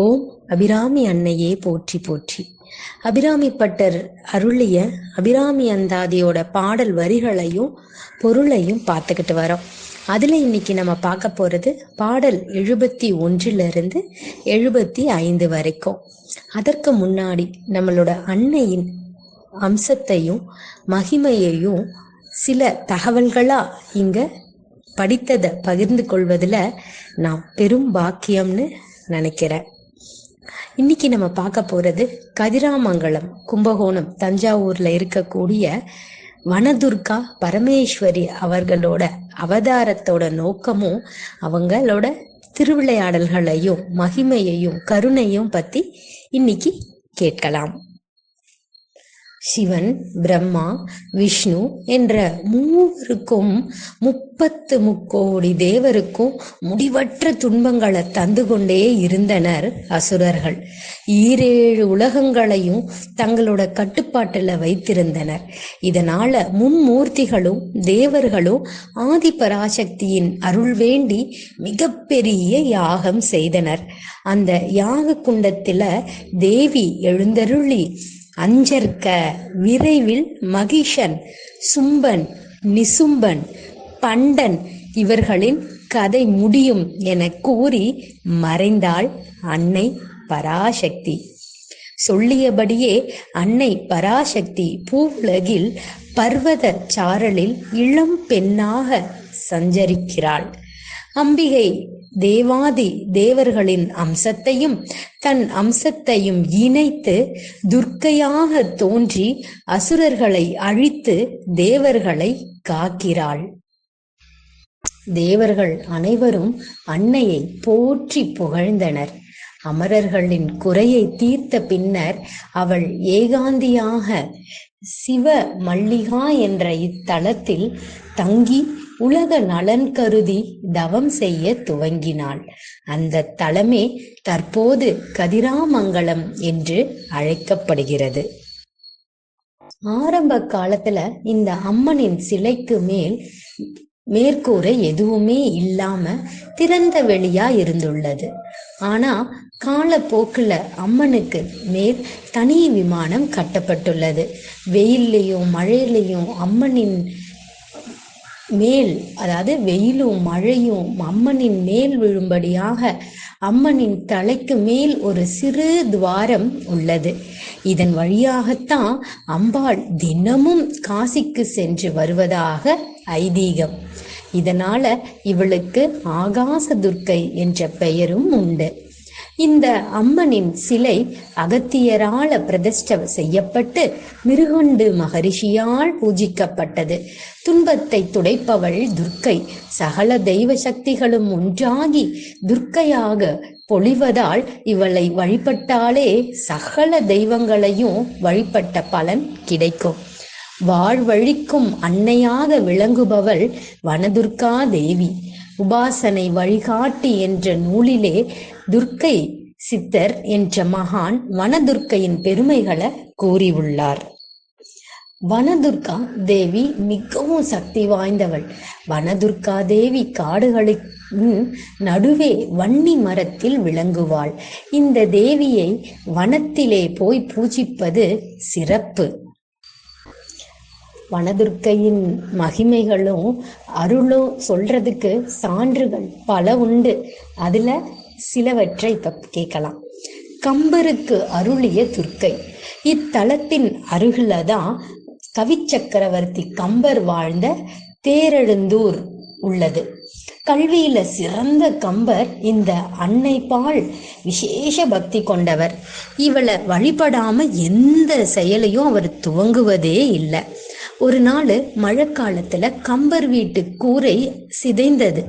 ஓம் அபிராமி அன்னையே போற்றி போற்றி. அபிராமி பட்டர் அருளிய அபிராமி அந்தாதியோட பாடல் வரிகளையும் பொருளையும் பார்த்துக்கிட்டு வரோம். அதில் இன்னைக்கு நம்ம பார்க்க போகிறது பாடல் எழுபத்தி ஒன்றிலிருந்து எழுபத்தி ஐந்து வரைக்கும். அதற்கு முன்னாடி நம்மளோட அன்னையின் அம்சத்தையும் மகிமையையும் சில தகவல்களா இங்க படித்ததை பகிர்ந்து கொள்வதில் நான் பெரும் பாக்கியம்னு நினைக்கிறேன். இன்னைக்கு நம்ம பார்க்க போறது கதிராமங்கலம் கும்பகோணம் தஞ்சாவூர்ல இருக்கக்கூடிய வனதுர்கா பரமேஸ்வரி அவர்களோட அவதாரத்தோட நோக்கமும் அவங்களோட திருவிளையாடல்களையும் மகிமையையும் கருணையும் பத்தி இன்னைக்கு கேட்கலாம். சிவன் பிரம்மா விஷ்ணு என்ற மூவருக்கும் முப்பத்து முக்கோடி தேவருக்கும் முடிவற்ற துன்பங்களை தந்து கொண்டே இருந்தனர் அசுரர்கள். ஈரேழு உலகங்களையும் தங்களோட கட்டுப்பாட்டில் வைத்திருந்தனர். இதனால மும்மூர்த்திகளும் தேவர்களும் ஆதி பராசக்தியின் அருள் வேண்டி மிகப்பெரிய யாகம் செய்தனர். அந்த யாக குண்டத்தில் தேவி எழுந்தருளி அஞ்சற்க விரைவில் மகிஷன் சும்பன் நிசும்பன் பண்டன் இவர்களின் கதை முடியும் என கூறி மறைந்தாள் அன்னை பராசக்தி. சொல்லியபடியே அன்னை பராசக்தி பூவுலகில் பர்வத சாரலில் இளம் பெண்ணாக சஞ்சரிக்கிறாள். அம்பிகை தேவாதி தேவர்களின் அம்சத்தையும் தன் அம்சத்தையும் இணைத்து துர்க்கையாக தோன்றி அசுரர்களை அழித்து தேவர்களை காக்கிறாள். தேவர்கள் அனைவரும் அன்னையை போற்றி புகழ்ந்தனர். அமரர்களின் குறையை தீர்த்த பின்னர் அவள் ஏகாந்தியாக சிவ மல்லிகா என்ற இத்தலத்தில் தங்கி உலக நலன் கருதி தவம் செய்ய துவங்கினாள். அந்த தலமே தற்போது கதிராமங்கலம் என்று அழைக்கப்படுகிறது. ஆரம்ப காலத்துல இந்த அம்மனின் சிலைக்கு மேல் மேற்கூரை எதுவுமே இல்லாம திறந்த வெளியா இருந்துள்ளது. ஆனா காலப்போக்குல அம்மனுக்கு மேல் தனி விமானம் கட்டப்பட்டுள்ளது. வெயில்லையும் மழையிலையும் அம்மனின் மேல் அதாவது வெயிலும் மழையும் அம்மனின் மேல் விழும்படியாக அம்மனின் தலைக்கு மேல் ஒரு சிறு துவாரம் உள்ளது. இதன் வழியாகத்தான் அம்பாள் தினமும் காசிக்கு சென்று வருவதாக ஐதீகம். இதனால இவளுக்கு ஆகாச துர்க்கை என்ற பெயரும் உண்டு. இந்த அம்மனின் சிலை அகத்தியரால பிரதிஷ்ட செய்யப்பட்டு மிருகண்டு மகரிஷியால் பூஜிக்கப்பட்டது. துன்பத்தை துடைப்பவள் துர்க்கை. சகல தெய்வ சக்திகளும் ஒன்றாகி துர்க்கையாக பொழிவதால் இவளை வழிபட்டாலே சகல தெய்வங்களையும் வழிபட்ட பலன் கிடைக்கும். வாழ்வழிக்கும் அன்னையாக விளங்குபவள் வனதுர்கா தேவி. உபாசனை வழிகாட்டி என்ற நூலிலே துர்க்கை சித்தர் என்ற மகான் வனதுர்க்கையின் பெருமைகளை கூறியுள்ளார். வனதுர்கா தேவி மிகவும் சக்தி வாய்ந்தவள். வனதுர்கா தேவி காடுகளின் நடுவே வன்னி மரத்தில் விளங்குவாள். இந்த தேவியை வனத்திலே போய் பூஜிப்பது சிறப்பு. வனதுர்க்கையின் மகிமைகளும் அருளும் சொல்றதுக்கு சான்றுகள் பல உண்டு. அதுல சிலவற்றை இப்ப கேட்கலாம். கம்பருக்கு அருளிய துர்க்கை. இத்தலத்தின் அருகில தான் கவிச்சக்கரவர்த்தி கம்பர் வாழ்ந்த தேரெழுந்தூர் உள்ளது. கல்வியில சிறந்த கம்பர் இந்த அன்னை பால் விசேஷ பக்தி கொண்டவர். இவளை வழிபடாம எந்த செயலையும் அவர் துவங்குவதே இல்லை. ஒரு நாள் மழைக்காலத்துல கம்பர் வீட்டு கூரை சிதைந்தது.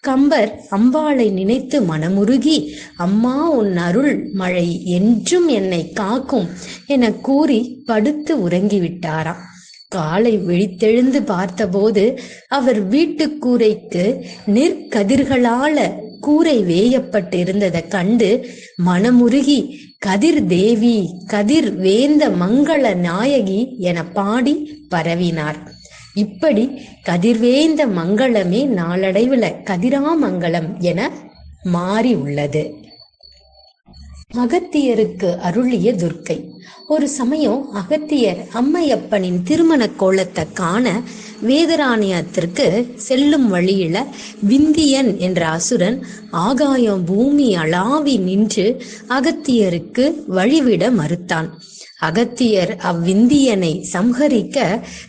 கம்பர் அம்பாளை நினைத்து மனமுருகி அம்மா உன் அருள் மழை என்றும் என்னை காக்கும் என கூறி படுத்து உறங்கிவிட்டாராம். காலை விழித்தெழுந்து பார்த்தபோது அவர் வீட்டு கூரைக்கு நெற்கதிர்களால கூரை வேயப்பட்டு இருந்ததை கண்டு மனமுருகி கதிர் தேவி கதிர் வேந்த மங்கள நாயகி என பாடி பரவினார். இப்படி கதிர்வேந்த மங்களமே நாளடைவுல கதிராமங்கலம் என மாறி உள்ளது அகத்தியருக்கு அருளிய துர்க்கை. ஒரு சமயம் அகத்தியர் அம்மையப்பனின் திருமண கோலத்தை காண வேதராணியத்திற்கு செல்லும் வழியில விந்தியன் என்ற அசுரன் ஆகாயம் பூமி அளாவி நின்று அகத்தியருக்கு வழிவிட மறுத்தான். அகத்தியர் அவ்விந்தியனை சம்ஹரிக்க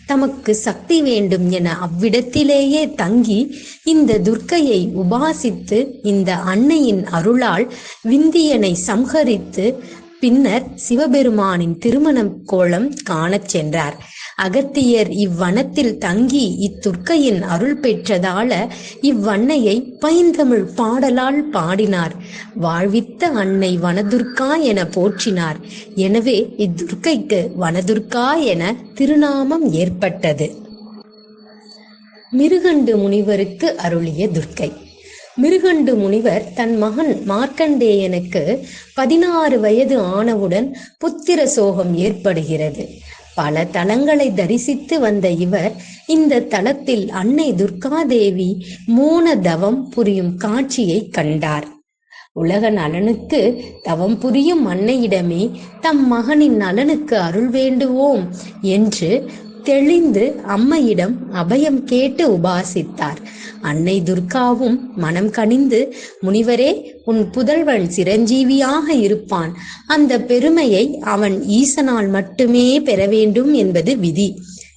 தமக்கு சக்தி வேண்டும் என அவ்விடத்திலேயே தங்கி இந்த துர்க்கையை உபாசித்து இந்த அன்னையின் அருளால் விந்தியனை சம்ஹரித்து பின்னர் சிவபெருமானின் திருமணம் கோலம் காணச் சென்றார். அகத்தியர் இவ்வனத்தில் தங்கி இத்துர்க்கையின் அருள் பெற்றதால இவ்வன்னையை பைந்தமிழ் பாடலால் பாடினார். வாழ்வித்த அன்னை வனதுர்கா என போற்றினார். எனவே இத்துர்க்கைக்கு வனதுர்கா என திருநாமம் ஏற்பட்டது. மிருகண்டு முனிவருக்கு அருளிய துர்க்கை. மிருகண்டு முனிவர் தன் மகன் மார்க்கண்டேயனுக்கு பதினாறு வயது ஆனவுடன் புத்திர சோகம் ஏற்படுகிறது. பல தலங்களை தரிசித்து வந்த இவர் இந்த தலத்தில் அன்னை துர்காதேவி மூன தவம் புரியும் காட்சியை கண்டார். உலக நலனுக்கு தவம் புரியும் அன்னையிடமே தம் மகனின் நலனுக்கு அருள் வேண்டுவோம் என்று தெளிந்து அம்மையிடம் அபயம் கேட்டு உபாசித்தார். அன்னை துர்காவும் மனம் கனிந்து முனிவரே உன் புதல்வன் சிரஞ்சீவியாக இருப்பான். அந்த பெருமையை அவன் ஈசனால் மட்டுமே பெற வேண்டும் என்பது விதி.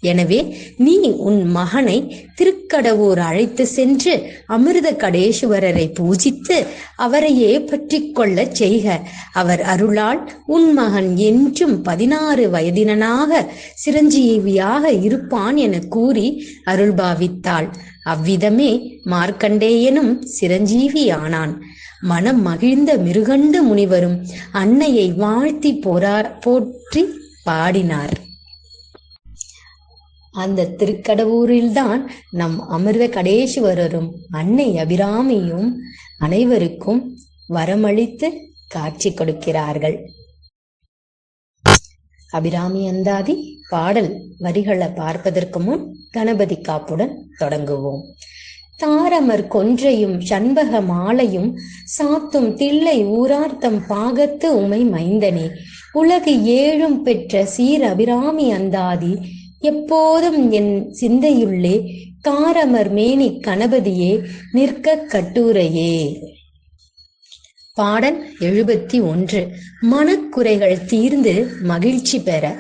எனவே நீ உன் மகனை திருக்கடவூர் அழைத்து சென்று அமிர்த கடேஸ்வரரை பூஜித்து அவரையே பற்றி கொள்ளச் செய்க. அவர் அருளால் உன் மகன் என்றும் பதினாறு வயதினனாக சிரஞ்சீவியாக இருப்பான் என கூறி அருள்பாவித்தாள் அவ்விதமே மார்க்கண்டேயனும் சிரஞ்சீவியானான் மனம் மகிழ்ந்த மிருகண்டு முனிவரும் அன்னையை வாழ்த்தி போரார் போற்றி பாடினார். அந்த திருக்கடவுரில்தான் நம் அமிர்த கடேஸ்வரரும் அன்னை அபிராமியும் அனைவருக்கும் வரமளித்து காட்சி கொடுக்கிறார்கள். அபிராமி அந்தாதி பாடல் வரிகளை பார்ப்பதற்கு முன் கணபதி காப்புடன் தொடங்குவோம். தாரமர் கொன்றையும் சண்பக மாலையும் சாத்தும் தில்லை ஊரார்த்தம் பாகத்து உமை மைந்தனே. உலகு ஏழும் பெற்ற சீர் அபிராமி அந்தாதி எப்போதும் என் சிந்தையுள்ளே காரமர் மேனி கணபதியே நிற்க கட்டுரையே. பாடல் எழுபத்தி ஒன்று. மனக்குறைகள் தீர்ந்து மகிழ்ச்சி பெற.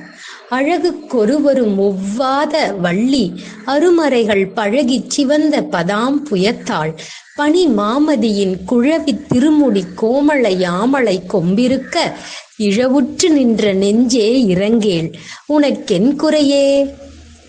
அழகு கொருவரும் ஒவ்வாத வள்ளி அருமறைகள் பழகி சிவந்த பதாம் புயத்தாள் பனி மாமதியின் குழவி திருமுடி கோமளை யாமளை கொம்பிருக்க இழவுற்று நின்ற நெஞ்சே இறங்கேள். உனக்கென் குறையே?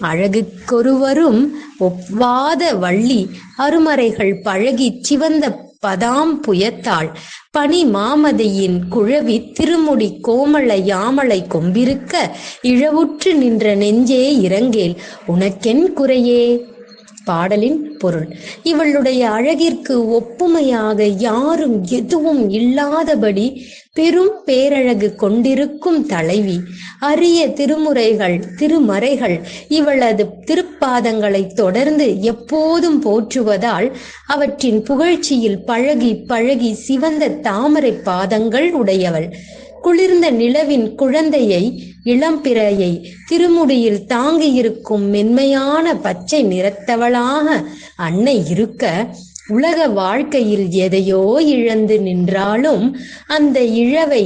அழகுக்கொருவரும் ஒவ்வாத வள்ளி அருமறைகள் பழகி சிவந்த பதாம் புயத்தாள். பனி மாமதையின் குழவி திருமுடி கோமள யாமலை கொம்பிருக்க இழவுற்று நின்ற நெஞ்சே இறங்கேல் உனக்கென் குறையே? பாடலின் பொருள். இவளுடைய அழகிற்கு ஒப்புமையாக யாரும் எதுவும் இல்லாதபடி பெரும் பேரழகு கொண்டிருக்கும் தலைவி. அரிய திருமுறைகள் திருமறைகள் இவளது திருப்பாதங்களை தொடர்ந்து எப்போதும் போற்றுவதால் அவற்றின் புகழ்ச்சியில் பழகி பழகி சிவந்த தாமரை பாதங்கள் உடையவள். குளிர்ந்த நிலவின் குழந்தையை இளம்பிறையை திருமுடியில் தாங்கியிருக்கும் மென்மையான பச்சை நிறத்தவளாக அன்னை இருக்க உலக வாழ்க்கையில் எதையோ இழந்து நின்றாலும் அந்த இழவை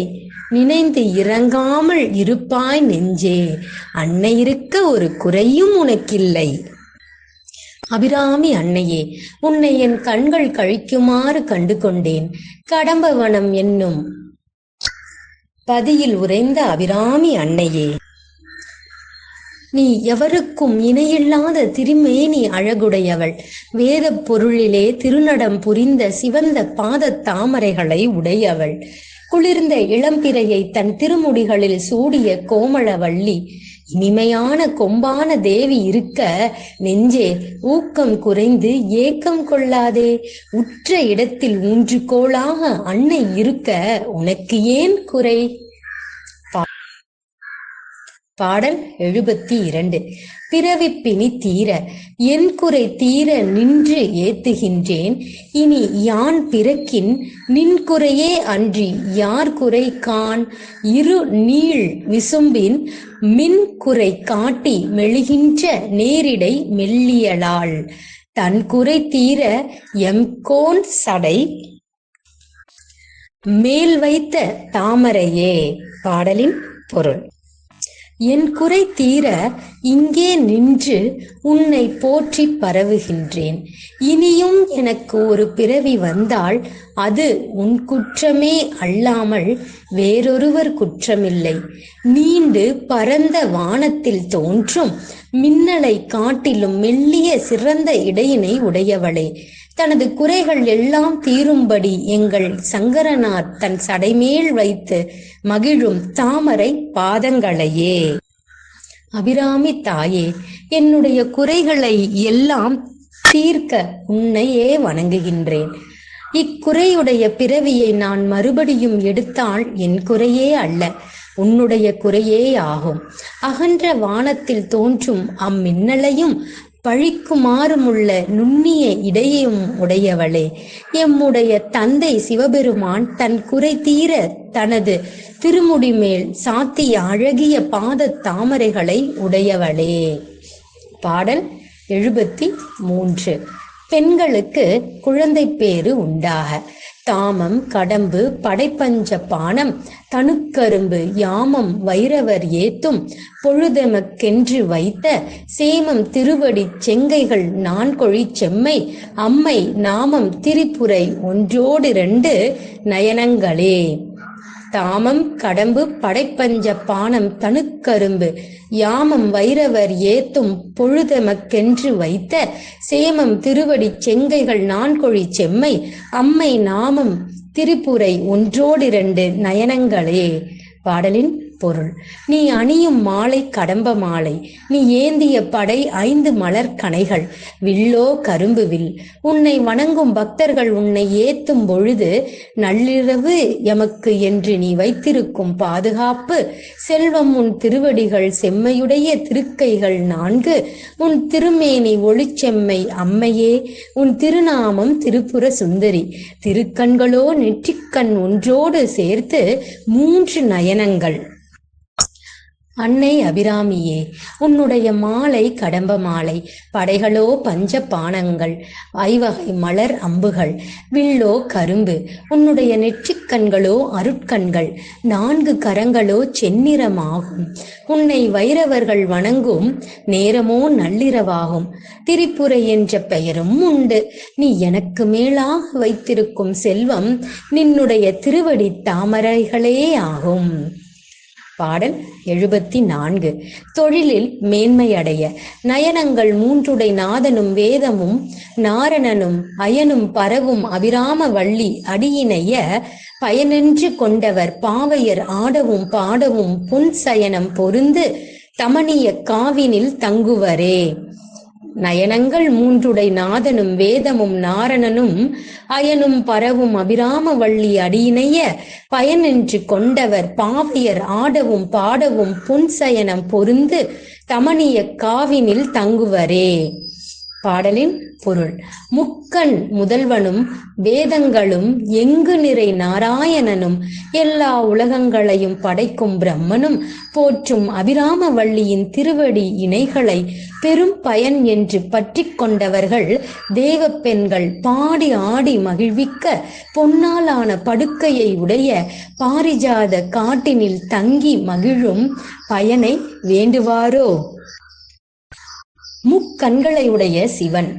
நினைந்து இறங்காமல் இருப்பாய் நெஞ்சே. அன்னை இருக்க ஒரு குறையும் உனக்கில்லை. அபிராமி அன்னையே உன்னை என் கண்கள் கழிக்குமாறு கண்டு கொண்டேன் கடம்பவனம் என்னும் பதியில் உறைந்த அபிராமி அன்னையே. நீ எவருக்கும் இணையில்லாத திருமேனி அழகுடையவள். வேத பொருளிலே திருநடம் புரிந்த சிவந்த பாத தாமரைகளை உடையவள். குளிர்ந்த இளம்பிறையை தன் திருமுடிகளில் சூடிய கோமளவள்ளி இனிமையான கொம்பான தேவி இருக்க நெஞ்சே ஊக்கம் குறைந்து ஏக்கம் கொள்ளாதே. உற்ற இடத்தில் ஊன்றுகோளாக அன்னை இருக்க உனக்கு ஏன் குறை? பாடல் எழுபத்தி இரண்டு பிறவிப்பினி தீர என் குறை தீர நின்று ஏத்துகின்றேன். இனி யான் பிறக்கின் நின் குறையே அன்றி யார் குறை கான் இரு நீள் விசும்பின் மின் குறை காட்டி மெழுகின்ற நேரிடை மெல்லியலாள். தன் குறை தீர எம்கோன் சடை மேல் வைத்த தாமரையே. பாடலின் பொருள். என் குறை தீர இங்கே நின்று உன்னை போற்றி பரவுகின்றேன். இனியும் எனக்கு ஒரு பிறவி வந்தால் அது உன் குற்றமே அல்லாமல் வேறொருவர் குற்றமில்லை. நீண்டு பரந்த வானத்தில் தோன்றும் மின்னலை காட்டிலும் மெல்லிய சிறந்த இடையினை உடையவளே. தனது குறைகள் எல்லாம் தீரும்படி எங்கள் சங்கரனார் தன் சடைமேல் வைத்து மகிழும் தாமரை பாதங்களையே. அபிராமி தாயே என்னுடைய குறைகளை எல்லாம் தீர்க்க உன்னையே வணங்குகின்றேன். இக்குறையுடைய பிறவியை நான் மறுபடியும் எடுத்தால் என் குறையே அல்ல உன்னுடைய குறையே ஆகும். அகன்ற வானத்தில் தோன்றும் அம்மின்னலையும் பழிக்குமாறுமுள்ள நுண்ணிய இடையும் உடையவளே. எம்முடைய தந்தை சிவபெருமான் தன் குறை தீர தனது திருமுடி மேல் சாத்திய அழகிய பாத தாமரைகளை உடையவளே. பாடல் எழுபத்தி மூன்று. பெண்களுக்கு குழந்தை பேறு உண்டாக. தாமம் கடம்பு படைப்பஞ்ச பானம் தனுக்கரும்பு யாமம் வைரவர் ஏத்தும் பொழுதெமக்கென்று வைத்த சேமம் திருவடி செங்கைகள் நான்கொழி செம்மை அம்மை நாமம் திரிபுரை ஒன்றோடிரண்டு நயனங்களே. தாமம் கடம்பு படைப்பஞ்ச பானம் தனுக்கரும்பு யாமம் வைரவர் ஏத்தும் பொழுதமக்கென்று வைத்த சேமம் திருவடி செங்கைகள் நான்கொழி செம்மை. அம்மை நாமம் திரிபுரை ஒன்றோடிரண்டு நயனங்களே. பாடலின் பொருள். நீ அணியும் மாலை கடம்ப மாலை. நீ ஏந்திய படை ஐந்து மலர் கனைகள் வில்லோ கரும்பு வில். உன்னை வணங்கும் பக்தர்கள் உன்னை ஏத்தும் பொழுது நள்ளிரவு எமக்கு என்று நீ வைத்திருக்கும் பாதுகாப்பு. செல்வம் உன் திருவடிகள் செம்மையுடைய திருக்கைகள் நான்கு. உன் திருமேனி ஒளிச்செம்மை அம்மையே. உன் திருநாமம் திருப்புர சுந்தரி. திருக்கண்களோ நெற்றிக்கண் ஒன்றோடு சேர்த்து மூன்று நயனங்கள். அன்னை அபிராமியே உன்னுடைய மாலை கடம்ப மாலை படைகளோ பஞ்ச பானங்கள் ஐவகை மலர் அம்புகள் வில்லோ கரும்பு உன்னுடைய நெற்றிக்கண்களோ அருட்கண்கள் நான்கு கரங்களோ செந்நிறமாகும். உன்னை வைரவர்கள் வணங்கும் நேரமோ நள்ளிரவாகும். திரிபுரை என்ற பெயரும் உண்டு. நீ எனக்கு மேலாக வைத்திருக்கும் செல்வம் நின்னுடைய திருவடி தாமரைகளே ஆகும். பாடல் எழுபத்தி நான்கு தொழிலில் மேன்மையடைய நயனங்கள் மூன்றுடை நாதனும் வேதமும் நாரணனும் அயனும் பரவும் அபிராம வள்ளி அடியினைய பயனென்று கொண்டவர் பாவையர் ஆடவும் பாடவும் புன் சயனம் பொருந்து தமணிய காவினில் தங்குவரே. நயனங்கள் மூன்றுடை நாதனும் வேதமும் நாரணனும் அயனும் பரவும் அபிராம வள்ளி அடியினைய பயனின்று கொண்டவர் பாவையர் ஆடவும் பாடவும் புன்சயனம் பொருந்து தமணிய காவினில் தங்குவரே. பாடலின் பொருள். முக்கண் முதல்வனும் வேதங்களும் எங்கு நிறை நாராயணனும் எல்லா உலகங்களையும் படைக்கும் பிரம்மனும் போற்றும் அபிராம வள்ளியின் திருவடி இணைகளை பெரும் பயன் என்று பற்றி கொண்டவர்கள் தேவ பெண்கள் பாடி ஆடி மகிழ்விக்க பொன்னாலான படுக்கையை உடைய பாரிஜாத காட்டினில் தங்கி மகிழும் பயனை வேண்டுவாரோ? முக்கண்களை உடைய சிவன்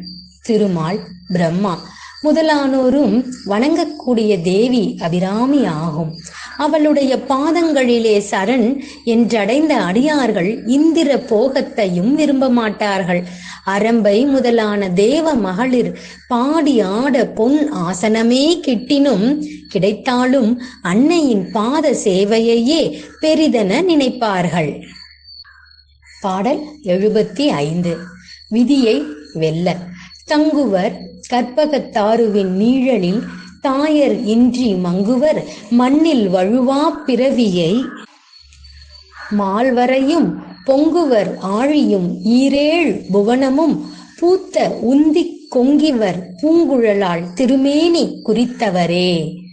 திருமால் பிரம்மா முதலானோரும் வணங்கக்கூடிய தேவி அபிராமி ஆகும். அவளுடைய பாதங்களிலே சரண் என்றடைந்த அடியார்கள் இந்திர போகத்தையும் விரும்ப மாட்டார்கள். அரம்பை முதலான தேவ மகளிர் பாடி ஆட பொன் ஆசனமே கிட்டினும் கிடைத்தாலும் அன்னையின் பாத சேவையையே பெரிதென நினைப்பார்கள். பாடல் எழுபத்தி ஐந்து. விதியை வெல்ல. தங்குவர் கற்பகத்தாருவின் நீழலில் தாயர் இன்றி மங்குவர் மண்ணில் வழுவா பிறவியை. மால்வரையும் பொங்குவர் ஆழியும் ஈரேழ் புவனமும் பூத்த உந்திக் கொங்கிவர் பூங்குழலால் திருமேனி குறித்தவரே.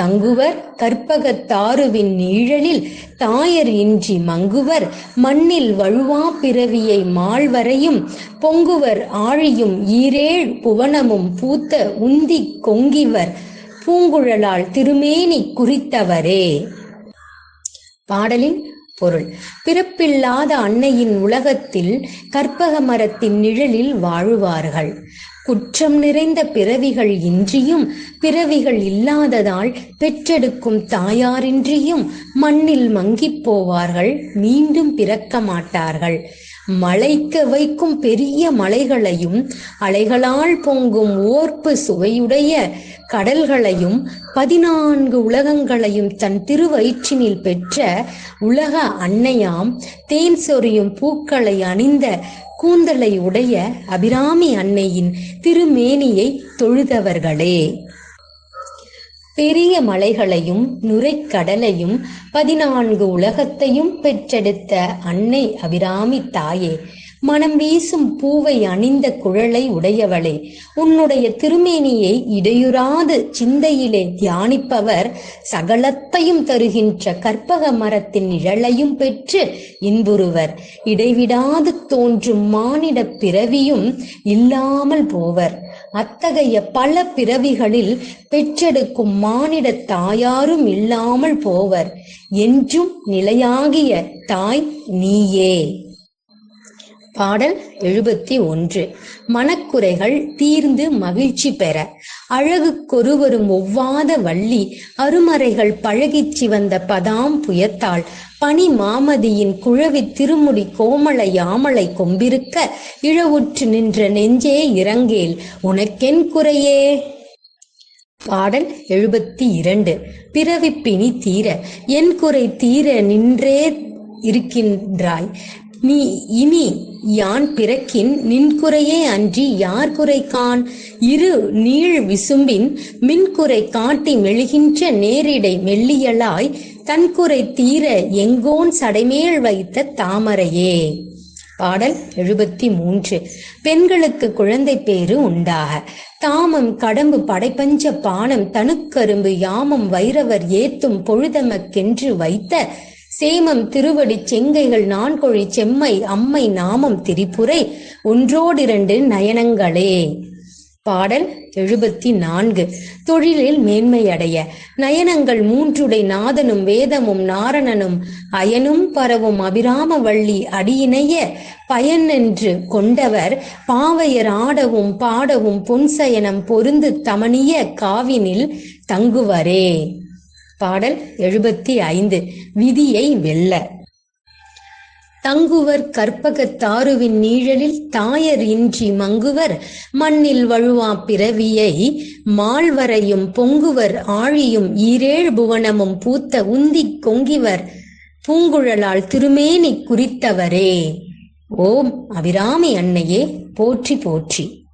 தங்குவர் கற்பகத்தாருவின் நீழலில் தாயர் இன்றி மங்குவர் மண்ணில் வழுவா பிறவியை மாழ்வரையும் பொங்குவர் ஆழியும் ஈரேழ் புவனமும் பூத்த உந்தி கொங்கிவர் பூங்குழலால் திருமேனி குறித்தவரே. பாடலின் பொருள். பிறப்பில்லாத அன்னையின் உலகத்தில் கற்பக மரத்தின் நிழலில் வாழுவார்கள். குற்றம் நிறைந்த பிறவிகள் இன்றியும் பிறவிகள் இல்லாததால் பெற்றெடுக்கும் தாயாரின்றியும் மண்ணில் மங்கிப் போவார்கள் மீண்டும் பிறக்க மாட்டார்கள். மலைக்க வைக்கும் பெரிய மலைகளையும் அலைகளால் பொங்கும் ஓர்ப்பு சுவையுடைய கடல்களையும் பதினான்கு உலகங்களையும் தன் திருவயிற்றினில் பெற்ற உலக அன்னையாம் தேன் சொரியும் பூக்களை அணிந்த கூந்தலை உடைய அபிராமி அன்னையின் திருமேனியை தொழுதவர்களே. பெரிய மலைகளையும் நுரைக்கடலையும் பதினான்கு உலகத்தையும் பெற்றெடுத்த அன்னை அபிராமி தாயே மனம் வீசும் பூவை அணிந்த குழலை உடையவளே உன்னுடைய திருமேனியை இடையுறாது சிந்தையிலே தியானிப்பவர் சகலத்தையும் தருகின்ற கற்பக மரத்தின் நிழலையும் பெற்று இன்புறுவர். இடைவிடாது தோன்றும் மானிட பிறவியும் இல்லாமல் போவர். அத்தகைய பல பிறவிகளில் பெற்றெடுக்கும் மானிட தாயாரும் இல்லாமல் போவர். என்றும் நிலையாகிய தாய் நீயே. பாடல் எழுபத்தி ஒன்று. மனக்குறைகள் தீர்ந்து மகிழ்ச்சி பெற. அழகு கொருவரும் ஒவ்வாத வள்ளி. அருமறைகள் பழகிச் சிவந்த பதாம் புயத்தாள் பனி மாமதியின் குழவி திருமுடி கோமள யாமலை கொம்பிருக்க. இழவுற்று நின்ற நெஞ்சே இறங்கேல். உனக்கென் குறையே? பாடல் எழுபத்தி இரண்டு. பிறவிப்பிணி தீர. என் குறை தீர நின்றே இருக்கின்றாய். நீ இனி யான் பிறக்கின் நின்குறையே அன்றி யார் குறை கான் இரு நீள் விசும்பின் மின்குறை காட்டி மெழுகின்ற நேரிடை மெல்லியலாய் தன்குறை தீர எங்கோன் சடைமேல் வைத்த தாமரையே. பாடல் எழுபத்தி மூன்று பெண்களுக்கு குழந்தை பேரு உண்டாக. தாமம் கடம்பு படைப்பஞ்ச பானம் தனுக்கரும்பு யாமம் வைரவர் ஏத்தும் பொழுதமக்கென்று வைத்த சேமம் திருவடி செங்கைகள் நான்கொழி செம்மை அம்மை நாமம் திரிபுரை ஒன்றோடிரண்டு நயனங்களே. பாடல் எழுபத்தி நான்கு. தொழிலில் மேன்மையடைய. நயனங்கள் மூன்றுடை நாதனும் வேதமும் நாரணனும் அயனும் பரவும் அபிராம வள்ளி அடியினைய பயன் என்று கொண்டவர் பாவையர் ஆடவும் பாடவும் பொன்சயனம் பொருந்து தமனிய காவினில் தங்குவரே. பாடல் எழுபத்தி ஐந்து விதியை வெல்ல. தங்குவர் கற்பகத்தாருவின் நீழலில் தாயர் இன்றி மங்குவர் மண்ணில் வழுவா பிறவியை மால்வரையும் பொங்குவர் ஆழியும் ஈரேழ் புவனமும் பூத்த உந்திக் கொங்கிவர் பூங்குழலால் திருமேனி குறித்தவரே. ஓம் அபிராமி அன்னையே போற்றி போற்றி.